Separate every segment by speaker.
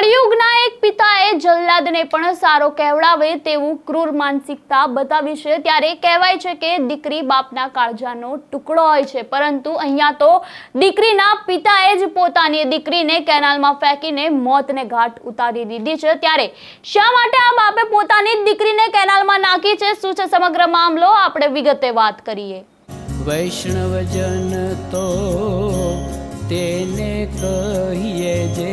Speaker 1: કળિયુગના એક પિતાએ જલ્લાદને પણ સારો કહેવડાવે તેવું ક્રૂર માનસિકતા બતાવી છે. ત્યારે કહેવાય છે કે દીકરી બાપના કાળજાનો ટુકડો હોય છે. પરંતુ અહીંયા તો દીકરીના પિતાએ જ પોતાની દીકરીને કેનાલમાં ફેંકીને મોતને ઘાટ ઉતારી દીધી છે. ત્યારે શા માટે આ બાપે પોતાની દીકરીને કેનાલમાં નાખી છે? શું છે સમગ્ર મામલો? આપણે વિગતે વાત કરીએ.
Speaker 2: વૈષ્ણવજન તો તેને કહીએ જે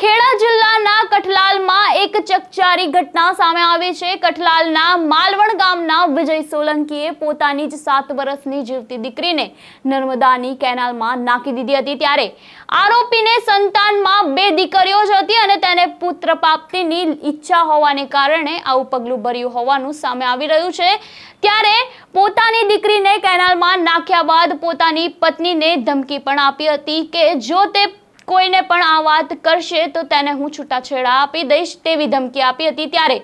Speaker 1: ખેડા જિલ્લાના કઠલાલમાં એક ચકચારી ઘટના સામે આવી છે. કઠલાલના માલવણ ગામના વિજય સોલંકીએ પોતાની જ સાત વર્ષની જીવતી દીકરીને નર્મદાની કેનાલમાં નાખી દીધી હતી. ત્યારે આરોપીને સંતાનમાં બે દીકરીઓ જ હતી અને તેને પુત્ર પ્રાપ્તિની ઈચ્છા હોવાને કારણે આવું પગલું ભર્યું હોવાનું સામે આવી રહ્યું છે. ત્યારે પોતાની દીકરીને કેનાલમાં નાખ્યા બાદ પોતાની પત્નીને ધમકી પણ આપી હતી કે જો તે કોઈને પણ આ વાત કરશે તો તેને હું છૂટાછેડા આપી દઈશ તેવી ધમકી આપી હતી ત્યારે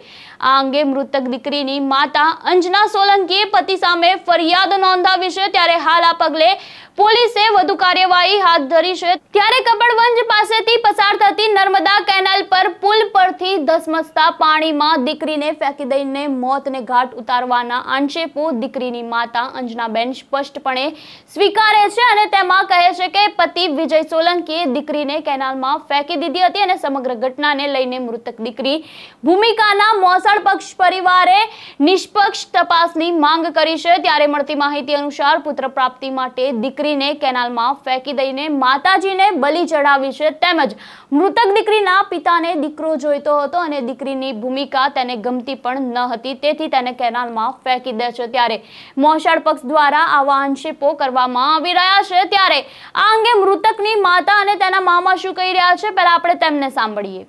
Speaker 1: આ અંગે મૃતક દીકરીની માતા અંજના સોલંકીએ પતિ સામે ફરિયાદ નોંધાવી છે. ત્યારે હાલ આ પગલે પોલીસે વધુ કાર્યવાહી હાથ ધરી છે. ત્યારે કપડવંજ પાસેથી પસાર થતી નર્મદા કેનાલ પર પુલ પરથી ધસમસતા પાણીમાં દીકરીને ફેંકી દઈને મોતને ઘાટ ઉતારવાના આંશેપો દીકરીની માતા અંજનાબેન સ્પષ્ટપણે સ્વીકારે છે અને તેમાં કહે છે કે પતિ વિજય સોલંકીએ દીકરીને કેનાલમાં ફેંકી દીધી હતી અને સમગ્ર ઘટનાને લઈને મૃતક દીકરી ભૂમિકાના મોસાળ પક્ષ પરિવારે નિષ્પક્ષ તપાસની માંગ કરી છે. ત્યારે મળતી માહિતી અનુસાર પુત્ર પ્રાપ્તિ માટે દીકરીને કેનાલમાં ફેંકી દઈને માતાજીને બલિ ચઢાવી છે. તેમજ મૃતક દીકરીના પિતાને દીકરો જોઈતો હતો અને દીકરીની ભૂમિકા તેને ગમતી પણ ન હતી. તેથી તેને કેનાલમાં ફેંકી દે છે. ત્યારે મોસાળ પક્ષ દ્વારા આવા આંશેપો કરવામાં આવી રહ્યા છે. ત્યારે આ અંગે મૃતકની માતા અને તેના મામા શું કહી રહ્યા છે? પહેલા આપણે તેમને સાંભળીએ.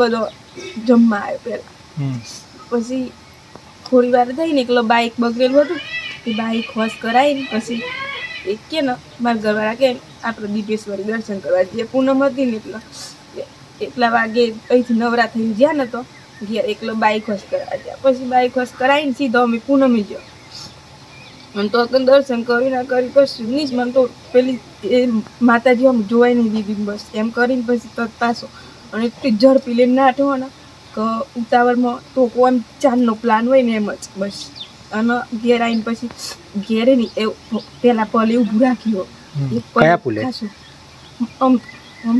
Speaker 3: બધો જમવા આવ્યો પહેલાં. પછી થોડી વાર થઈને એકલો બાઇક બગડેલું હતું. એ બાઇક હોશ કરાવીને પછી એ કે ને મારા ઘરવાળા કે આપણે દીપેશ્વરી દર્શન કરવા જઈએ. પૂનમ હતી ને એટલો એટલા વાગે અહીંથી નવરા થઈને જ્યાં ને તો ઘેર એકલો બાઇક હોશ કરાવવા ગયા. પછી બાઇક હોશ કરાવીને સીધો અમે પૂનમે ગયો. અને તો અગર દર્શન કરી ના કરી કશું નહીં. જ મને તો પેલી એ માતાજી આમ જોવાય નહીં દીધી બસ. એમ કરીને પછી તત પાછો અને એટલી ઝડપી લઈને નાઠો ને કે ઉતાવળમાં તો કોમ ચાંદનો પ્લાન હોય ને એમ જ બસ. અને ઘેર આવીને પછી ઘેરે નહીં એ પેલા પલે ઊભું રાખ્યો
Speaker 4: કયા પુલે?
Speaker 3: આમ આમ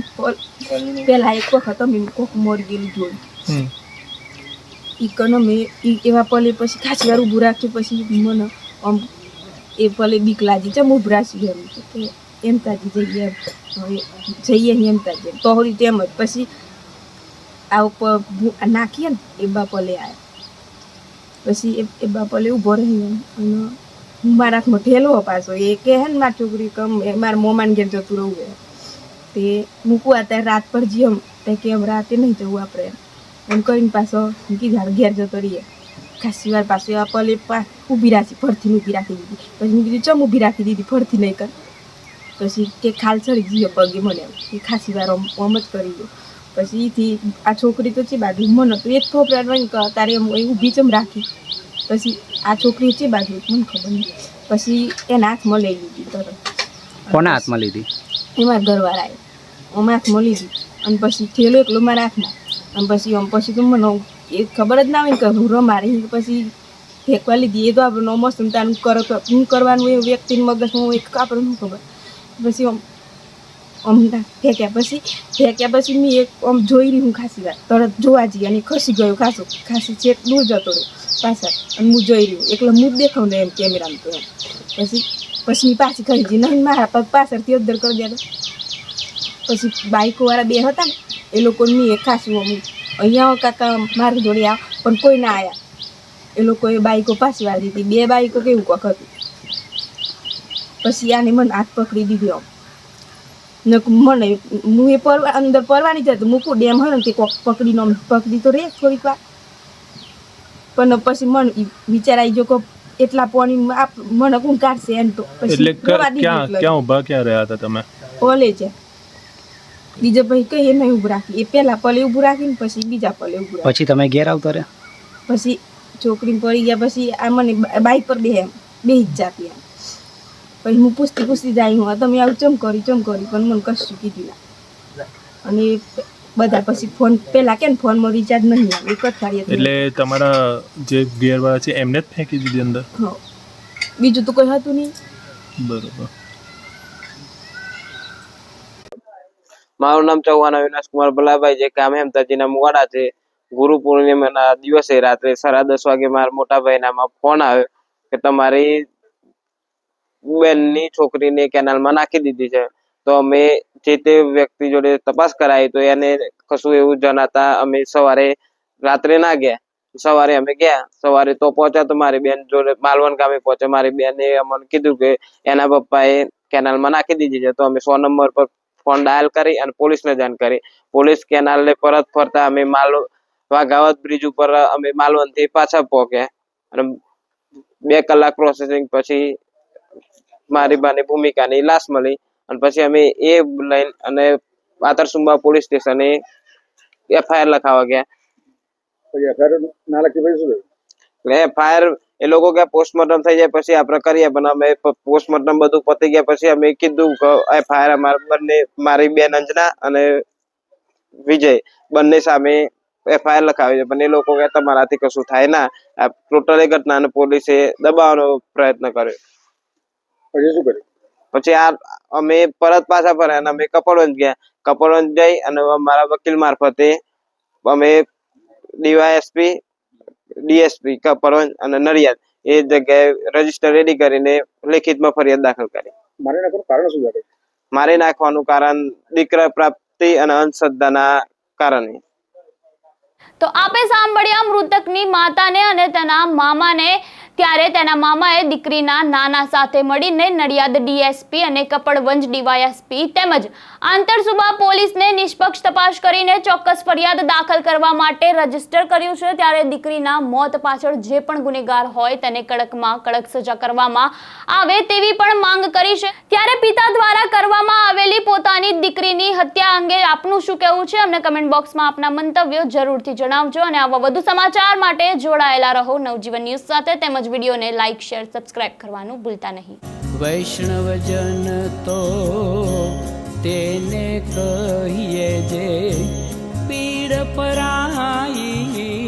Speaker 3: પેલા. એક વખત અમે કોક મરી ગયેલું જોયું ઈ કનો મેં ઈ એવા પલે પછી ખાસી વાર ઊભું રાખ્યું પછી મને આમ એ પલે બીક લાગી ચમ ઊભું રાખી ગયું તો એમ તાજી જઈએ એમ. જઈએ. એમ તાજી તો હોરી તેમ જ. પછી આ ઉપર નાખીએ ને, એ બાપલે આવે પછી એ એ બાપલે ઊભો રહીએ અને હું મારા હાથમાં ઠેલો પાછો. એ કે હે ને, મારી છોકરી કમ મારા મોમાન ઘેર જતું રહું તે મૂકવા ત્યારે રાત પર જેમ તે કે એમ રાતે નહીં જવું આપણે એમ. કરીને પાછો કીધા ઘેર જતો રહીએ. ખાસી વાર પાછું આ પલે ઊભી રાખી, ફરથી ઊભી રાખી દીધી. પછી મેં કીધું, ચમ ઊભી રાખી દીધી? ફરથી નહીં કર. પછી કે ખાલ ચડી જઈએ પગે મને. એ ખાસી વાર આમ જ કરી દો પછી એથી આ છોકરી તો છે બાજુ. મને તો એ જ કે તારે એમ એ ઊભી ચમ રાખી. પછી આ છોકરી છે બાજુ. મને ખબર નહીં પછી એના હાથમાં લઈ લીધી તરત.
Speaker 4: કોના હાથમાં લીધી?
Speaker 3: એમાં ઘરવાળાએ. આમ હાથમાં લીધી. અને પછી થેલો એકલો મારા હાથમાં. અને પછી આમ પછી તો મને એ ખબર જ ના આવે ને કે હું રમારે પછી ફેંકવા લીધી. એ તો આપણે મસ્ત તારું કરો તો હું કરવાનું એ વ્યક્તિનું મગજમાં એક આપણે શું ખબર? પછી આમ આમ ફેંક્યા પછી ફેંક્યા પછી મેં એક આમ જોઈ રહી હું ખાસી વાર. તરત જોવા જઈએ અને ખસી ગયો ખાસો. ખાસી છેક દૂર જતો રહ્યો પાછળ અને હું જોઈ રહ્યું એટલે હું જ દેખાવ ને એમ કેમેરામાં તો એમ. પછી પછી મેં પાછી કરી દીધી નહીં મારા પગ પાછળથી અદ્દર કરી દેતો પછી બાઇકવાળા બે હતા ને, એ લોકોને મેં એક ખાસું અમુક અહીંયા કાકા મારી જોડે આવ, પણ કોઈ ના આવ્યા એ લોકોએ બાઇકો પાછી વાળી દીધી. બે બાઇકો કેવું કોક હતું. પછી આને મને હાથ પકડી દીધો ને મને હું એ પરવા અંદર પરવાની જતું મૂકું ડેમ હોય ને તે કોક પકડીને પકડી તો રે થોડીક વાર. પણ પછી મને વિચાર આવી ગયો કે એટલા પાણી મને કોણ કાઢશે એમ તો.
Speaker 5: એટલે ક્યાં ક્યાં ઊભા ક્યાં રહ્યા હતા તમે?
Speaker 3: ઓલે છે. બીજા પછી કઈ નહીં ઊભું રાખી. એ પહેલા પલે ઊભું રાખીને પછી બીજા પલે ઊભું
Speaker 4: પછી તમે ઘેર આવતા રહ્યા?
Speaker 3: પછી છોકરી પડી ગયા પછી આ મને બાઇક પર બે એમ. બે જ જાતી એમ. પછી હું પૂછતી પૂછતી જાય હું તમે આવું ચમ કરી ચમ કરી પણ મને કશું કીધું ના. અને બધા પછી ફોન પેલા કે ફોનમાં રિચાર્જ નહીં આવે એક અઠવાડિયે
Speaker 5: એટલે તમારા જે ગેરવાળા છે એમને જ ફેંકી દીધી અંદર?
Speaker 3: બીજું તો કોઈ હતું નહીં.
Speaker 5: બરોબર.
Speaker 6: મારું નામ ચૌહાણ અવિનાશ કુમાર ભલાભાઈ છે ગામ હેમતાજીના મુવાડા છે. ગુરુ પૂર્ણિમાના દિવસે રાત્રે સાડા દસ વાગે મારા મોટા ભાઈનામાં ફોન આવ્યો કે તમારી બેનની છોકરીને કેનાલમાં નાખી દીધી છે. તો અમે જે તે વ્યક્તિ જોડે તપાસ કરાવી તો એને કશું એવું જણાતા અમે સવારે રાત્રે ના ગયા. સવારે અમે ગયા. સવારે તો પહોંચ્યા તો મારી બેન જોડે માલવણ ગામે પહોંચ્યા. મારી બેને અમને કીધું કે એના પપ્પાએ કેનાલમાં નાખી દીધી છે. તો અમે સો નંબર પર ફોન ડાયલ કરી અને પોલીસને જાણ કરી. પોલીસ કેનાલને પરત ફરતા અમે માલ વાઘાવત બ્રિજ ઉપર અમે માલવણથી પાછા પહોંચ્યા. અને બે કલાક પ્રોસેસિંગ પછી મારી બાની ભૂમિકાની લાશ મળી અને પછી અમે એ લઈને અને પાતરસુંબા પોલીસ સ્ટેશને એફઆઈઆર લખાવા ગયા. એટલે એફઆઈઆર એ લોકો કે પોસ્ટમોર્ટમ થઈ જાય પછી આપણે કરીએ પણ અમે પોસ્ટમોર્ટમ બધું પતી ગયા પછી અમે કીધું કે એફઆઈઆર અમારા બંને મારી બેન અંજના અને વિજય બંને સામે એફઆઈઆર લખાવી છે. પણ એ લોકો કે તમારાથી કશું થાય ના. આ ટોટલી ઘટનાને પોલીસે દબાવવાનો પ્રયત્ન કર્યો.
Speaker 7: પછી શું કર્યું
Speaker 6: પછી આ અમે પરત પાછા ફર્યા અને અમે કપડવંજ ગયા. કપડવંજ જઈ અને મારા વકીલ મારફતે અમે ડીવાયએસપી ડીએસપી કપડવંજ અને નડિયાદ એ જગ્યાએ રજિસ્ટર રેડી કરીને લેખિતમાં ફરિયાદ દાખલ કરી.
Speaker 7: મારે નાખવાનું કારણ શું લાગે
Speaker 6: મારી નાખવાનું કારણ દીકરા પ્રાપ્તિ અને અંધશ્રદ્ધાના કારણે.
Speaker 1: તો આપે સાંભળ્યા મૃતકની માતાને અને તેના મામાને. ત્યારે તેના મામાએ દીકરીના નાના સાથે મળીને નડિયાદ ડીએસપી અને કપડવંજ ડીવાયએસપી તેમજ આંતરસુબા પોલીસને નિષ્પક્ષ તપાસ કરીને ચોક્કસ ફરિયાદ દાખલ કરવા માટે રજિસ્ટર કર્યું છે. ત્યારે દીકરીના મોત પાછળ જે પણ ગુનેગાર હોય તેને કડકમાં કડક સજા કરવામાં આવે તેવી પણ માંગ કરી છે. ત્યારે પિતા દ્વારા કરવામાં આવેલી પોતાની દીકરીની હત્યા અંગે આપનું શું કહેવું છે? અમને કમેન્ટ બોક્સમાં આપના મંતવ્યો જરૂરથી જણાવજો અને આવા વધુ સમાચાર માટે જોડાયેલા રહો નવજીવન ન્યૂઝ સાથે. તેમજ વિડીયોને લાઇક, શેર, સબસ્ક્રાઇબ કરવાનું ભૂલતા નહીં.
Speaker 2: વૈષ્ણવજન તો તેને કહીએ જે પીડ પરાઈ